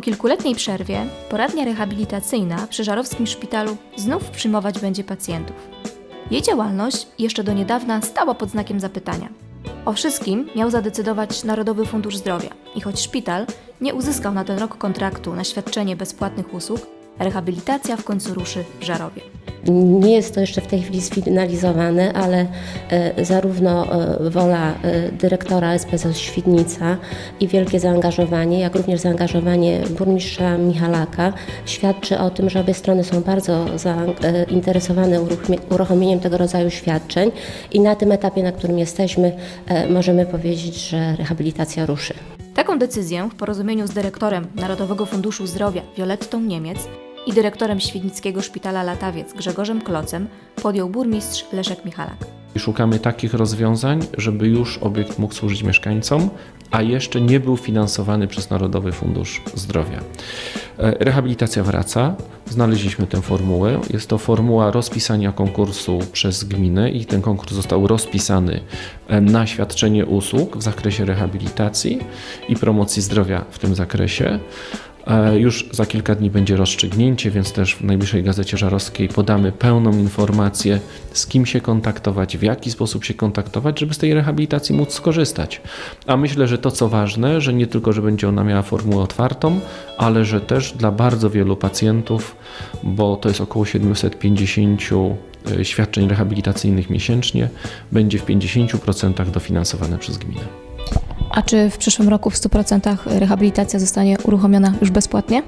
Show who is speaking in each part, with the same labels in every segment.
Speaker 1: kilkuletniej przerwie poradnia rehabilitacyjna przy Żarowskim Szpitalu znów przyjmować będzie pacjentów. Jej działalność jeszcze do niedawna stała pod znakiem zapytania. O wszystkim miał zadecydować Narodowy Fundusz Zdrowia i choć szpital nie uzyskał na ten rok kontraktu na świadczenie bezpłatnych usług, rehabilitacja w końcu ruszy w Żarowie.
Speaker 2: Nie jest to jeszcze w tej chwili sfinalizowane, ale e, zarówno e, wola e, dyrektora SPZ Świdnica i wielkie zaangażowanie, jak również zaangażowanie burmistrza Michalaka świadczy o tym, że obie strony są bardzo zainteresowane uruchomie- uruchomieniem tego rodzaju świadczeń i na tym etapie, na którym jesteśmy, możemy powiedzieć, że rehabilitacja ruszy.
Speaker 1: Taką decyzję w porozumieniu z dyrektorem Narodowego Funduszu Zdrowia Violettą Niemiec i dyrektorem Świdnickiego Szpitala Latawiec Grzegorzem Klocem podjął burmistrz Leszek Michalak.
Speaker 3: Szukamy takich rozwiązań, żeby już obiekt mógł służyć mieszkańcom, a jeszcze nie był finansowany przez Narodowy Fundusz Zdrowia. E, Rehabilitacja wraca. Znaleźliśmy tę formułę. Jest to formuła rozpisania konkursu przez gminę i ten konkurs został rozpisany e, na świadczenie usług w zakresie rehabilitacji i promocji zdrowia w tym zakresie. E, Już za kilka dni będzie rozstrzygnięcie, więc też w najbliższej gazecie żarowskiej podamy pełną informację, z kim się kontaktować, w jaki sposób się kontaktować, żeby z tej rehabilitacji móc skorzystać. A myślę, że to co ważne, że nie tylko, że będzie ona miała formułę otwartą, ale że też dla bardzo wielu pacjentów, bo to jest około 750 e, świadczeń rehabilitacyjnych miesięcznie, będzie w 50% dofinansowane przez gminę.
Speaker 1: A czy w przyszłym roku w 100% rehabilitacja zostanie uruchomiona już bezpłatnie?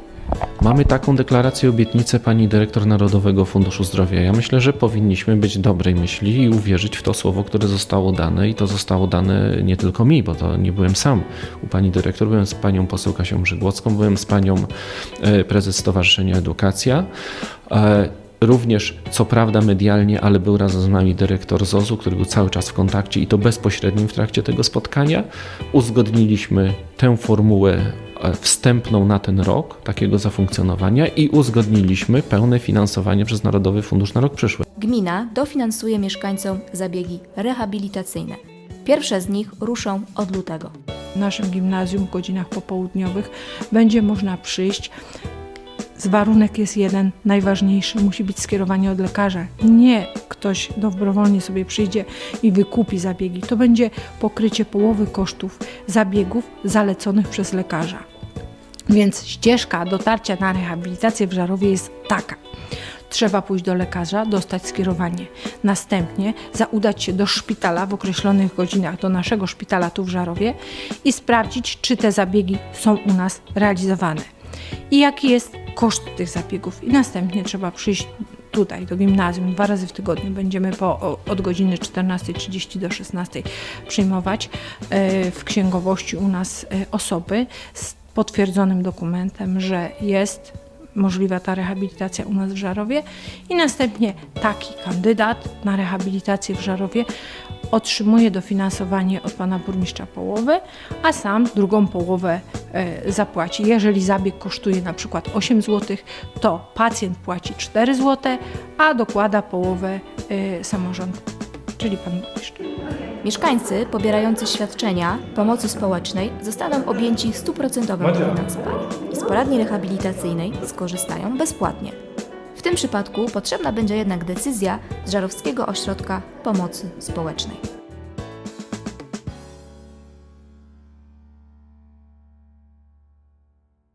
Speaker 3: Mamy taką deklarację, obietnicę pani dyrektor Narodowego Funduszu Zdrowia. Ja myślę, że powinniśmy być dobrej myśli i uwierzyć w to słowo, które zostało dane i to zostało dane nie tylko mi, bo to nie byłem sam u pani dyrektor, byłem z panią poseł Kasią Brzygłocką, byłem z panią e, prezes Stowarzyszenia Edukacja. Również, co prawda medialnie, ale był razem z nami dyrektor ZOZ-u, który był cały czas w kontakcie i to bezpośrednim w trakcie tego spotkania. Uzgodniliśmy tę formułę e, wstępną na ten rok takiego zafunkcjonowania i uzgodniliśmy pełne finansowanie przez Narodowy Fundusz na rok przyszły.
Speaker 1: Gmina dofinansuje mieszkańcom zabiegi rehabilitacyjne. Pierwsze z nich ruszą od lutego.
Speaker 4: W naszym gimnazjum w godzinach popołudniowych będzie można przyjść. Z warunek jest jeden, najważniejszy, musi być skierowanie od lekarza. Nie ktoś dobrowolnie sobie przyjdzie i wykupi zabiegi. To będzie pokrycie połowy kosztów zabiegów zaleconych przez lekarza. Więc ścieżka dotarcia na rehabilitację w Żarowie jest taka. Trzeba pójść do lekarza, dostać skierowanie. Następnie zaudać się do szpitala w określonych godzinach, do naszego szpitala tu w Żarowie i sprawdzić, czy te zabiegi są u nas realizowane i jaki jest koszt tych zabiegów. I następnie trzeba przyjść tutaj do gimnazjum dwa razy w tygodniu. Będziemy po, od godziny 14.30 do 16.00 przyjmować e, w księgowości u nas e, osoby z potwierdzonym dokumentem, że jest możliwa ta rehabilitacja u nas w Żarowie i następnie taki kandydat na rehabilitację w Żarowie otrzymuje dofinansowanie od pana burmistrza połowę, a sam drugą połowę zapłaci. Jeżeli zabieg kosztuje na przykład 8 zł, to pacjent płaci 4 zł, a dokłada połowę e, samorząd, czyli pan burmistrz.
Speaker 1: Mieszkańcy pobierający świadczenia pomocy społecznej zostaną objęci stuprocentowym dofinansowaniem i z poradni rehabilitacyjnej skorzystają bezpłatnie. W tym przypadku potrzebna będzie jednak decyzja z Żarowskiego Ośrodka Pomocy Społecznej.